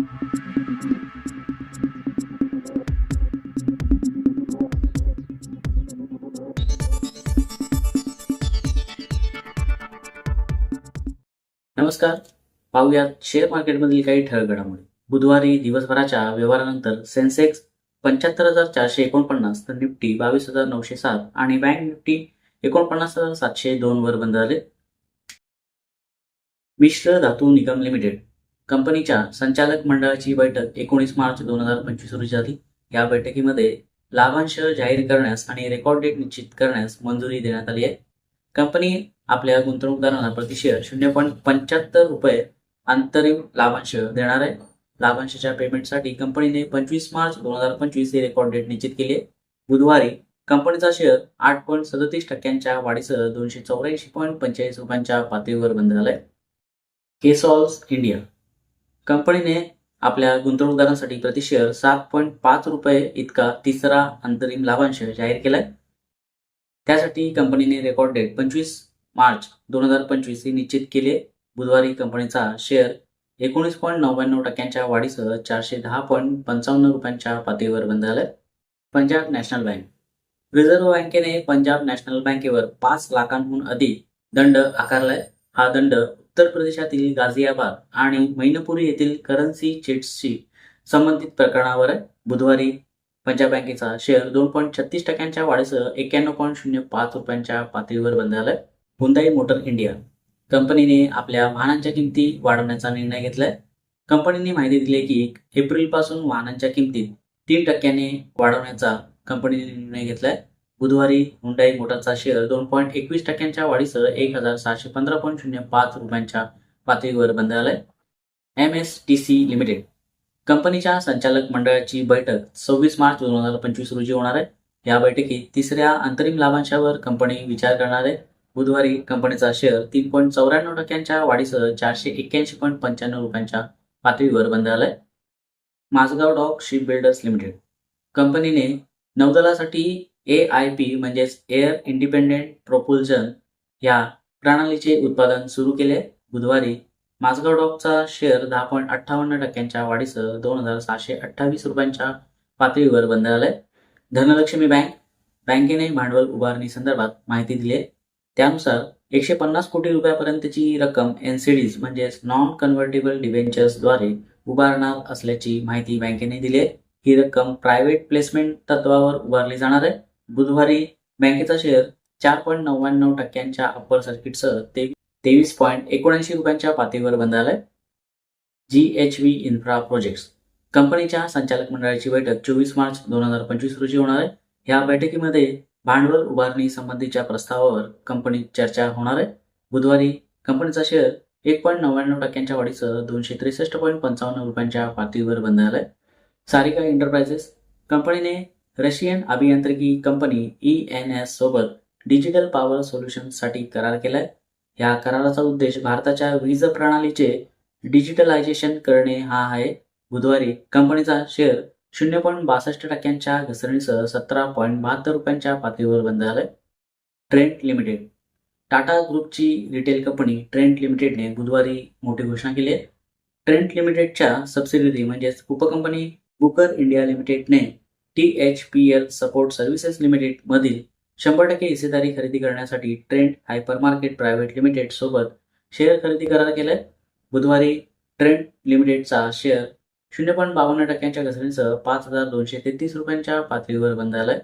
नमस्कार. पाहूयात शेअर मार्केटमधील काही ठळक घडामोडी बुधवारी दिवसभराच्या व्यवहारानंतर सेन्सेक्स पंच्याहत्तर हजार चारशे एकोणपन्नास तर निफ्टी बावीस हजार नऊशे सात आणि बँक निफ्टी एकोणपन्नास हजार सातशे दोन वर बंद झाले. मिश्र धातू निगम लिमिटेड कंपनीच्या संचालक मंडळाची बैठक एकोणीस मार्च दोन हजार पंचवीस रोजी झाली. या बैठकीमध्ये लाभांश जाहीर करण्यास आणि रेकॉर्ड डेट निश्चित करण्यास मंजुरी देण्यात आली आहे. कंपनी आपल्या गुंतवणूकदारांना प्रति शेअर शून्य पॉईंट पंच्याहत्तर रुपये अंतरिम लाभांश देणार आहे. लाभांशाच्या पेमेंटसाठी कंपनीने पंचवीस मार्च दोन हजार पंचवीस ही रेकॉर्ड डेट निश्चित केली आहे. बुधवारी कंपनीचा शेअर आठ पॉईंट सदतीस टक्क्यांच्या वाढीसह दोनशे चौऱ्याऐंशी पॉईंट पंचेचाळीस रुपयांच्या पातळीवर बंद झालाय. केसॉल्स इंडिया कंपनीने आपल्या गुंतवणूकदारांसाठी प्रति शेअर सात पॉईंट पाच रुपये इतका तिसरा अंतरिम लाभांश जाहीर केलाय. त्यासाठी कंपनीने रेकॉर्ड डेट पंचवीस मार्च दोन हजार पंचवीस ही निश्चित केली. बुधवारी कंपनीचा शेअर एकोणीस पॉईंट नव्याण्णव टक्क्यांच्या वाढीसह चारशे दहा पॉईंट पंचावन्न रुपयांच्या पातळीवर बंद झालाय. Punjab national bank. रिझर्व्ह बँकेने पंजाब नॅशनल बँकेवर पाच लाखांहून अधिक दंड आकारलाय. हा दंड उत्तर प्रदेशातील गाझियाबाद आणि मैनपुरी येथील करन्सी चिट्सशी संबंधित प्रकरणावर आहे. बुधवारी पंजाब बँकेचा शेअर दोन पॉईंट छत्तीस टक्क्यांच्या वाढीसह एक्क्याण्णव पॉईंट शून्य पाच रुपयांच्या पातळीवर बंद झालाय हुंदाई मोटर इंडिया कंपनीने आपल्या वाहनांच्या किमती वाढवण्याचा निर्णय घेतलाय. कंपनीने माहिती दिली आहे की एप्रिलपासून वाहनांच्या किमतीत तीन टक्क्याने वाढवण्याचा कंपनीने निर्णय घेतलाय. बुधवारी हुंडाई मोटरचा शेअर दोन पॉईंट एकवीस टक्क्यांच्या वाढीसह एक हजार सहाशे पंधरा पॉईंट शून्य पाच रुपयांच्या पातळीवर बंद झालाय. M S T C limited कंपनीच्या संचालक मंडळाची बैठक सव्वीस मार्च दोन हजार पंचवीस रोजी होणार आहे. या बैठकीत तिसऱ्या अंतरिम लाभांशावर कंपनी विचार करणार आहे. बुधवारी कंपनीचा शेअर तीन पॉईंट चौऱ्याण्णव टक्क्यांच्या वाढीसह चारशे एक्क्याऐंशी पॉईंट पंच्याण्णव रुपयांच्या पातळीवर बंद झालाय. Mazagon dock ship builders limited कंपनीने नौदलासाठी ए आय पी म्हणजेच एअर इंडिपेंडेंट प्रोपुल्शन या प्रणालीचे उत्पादन सुरू केले. बुधवारी माझगाव डॉकचा शेअर दहा पॉईंट अठ्ठावन्न टक्क्यांच्या वाढीसह दोन हजार सहाशे अठ्ठावीस रुपयांच्या पातळीवर बंद झालाय धनलक्ष्मी बँक बँकेने भांडवल उभारणी संदर्भात माहिती दिली. आहे त्यानुसार एकशे पन्नास कोटी रुपयापर्यंतची रक्कम एनसीडीज म्हणजेच नॉन कन्व्हर्टेबल डिबेंचर्सद्वारे उभारणार असल्याची माहिती बँकेने दिली. आहे ही रक्कम प्रायव्हेट प्लेसमेंट तत्वावर उभारली जाणार आहे. बुधवारी बँकेचा शेअर चार पॉईंट नव्याण्णव टक्क्यांच्या अप्पर सर्किटसह ते तेवीस पॉईंट एकोणऐंशी रुपयांच्या पातळीवर बंद आलाय G H V infra projects कंपनीच्या संचालक मंडळाची बैठक चोवीस मार्च दोन हजार पंचवीस रोजी होणार आहे. या बैठकीमध्ये भांडवल उभारणी संबंधीच्या प्रस्तावावर कंपनीत चर्चा होणार आहे. बुधवारी कंपनीचा शेअर एक पॉईंट नव्याण्णव टक्क्यांच्या वाढीसह दोनशे त्रेसष्ट पॉईंट पंचावन्न रुपयांच्या पातळीवर बंद झालाय सारिका एंटरप्राइजेस कंपनीने रशियन अभियांत्रिकी कंपनी ई एन एस सोबत डिजिटल पॉवर सोल्युशनसाठी करार केलाय. या कराराचा उद्देश भारताच्या वीज प्रणालीचे डिजिटलायझेशन करणे हा आहे. बुधवारी कंपनीचा शेअर शून्य पॉईंट बासष्ट टक्क्यांच्या घसरणीसह सतरा पॉईंट बहात्तर रुपयांच्या पातळीवर बंद झालाय. Trent limited. टाटा ग्रुपची रिटेल कंपनी ट्रेंट लिमिटेडने बुधवारी मोठी घोषणा केली आहे. ट्रेंट लिमिटेडच्या सबसिडरी म्हणजेच उपकंपनी Booker India लिमिटेडने T H P L support services limited मधील शंभर टक्के हिस्सेदारी खरेदी करण्यासाठी ट्रेंट हायपरमार्केट प्रायव्हेट लिमिटेड सोबत शेअर खरेदी करार केलाय. बुधवारी ट्रेंड लिमिटेडचा शेअर शून्य पॉईंट बावन्न टक्क्यांच्या घसरणीसह पाच हजार दोनशे तेहतीस रुपयांच्या पातळीवर बंद आलाय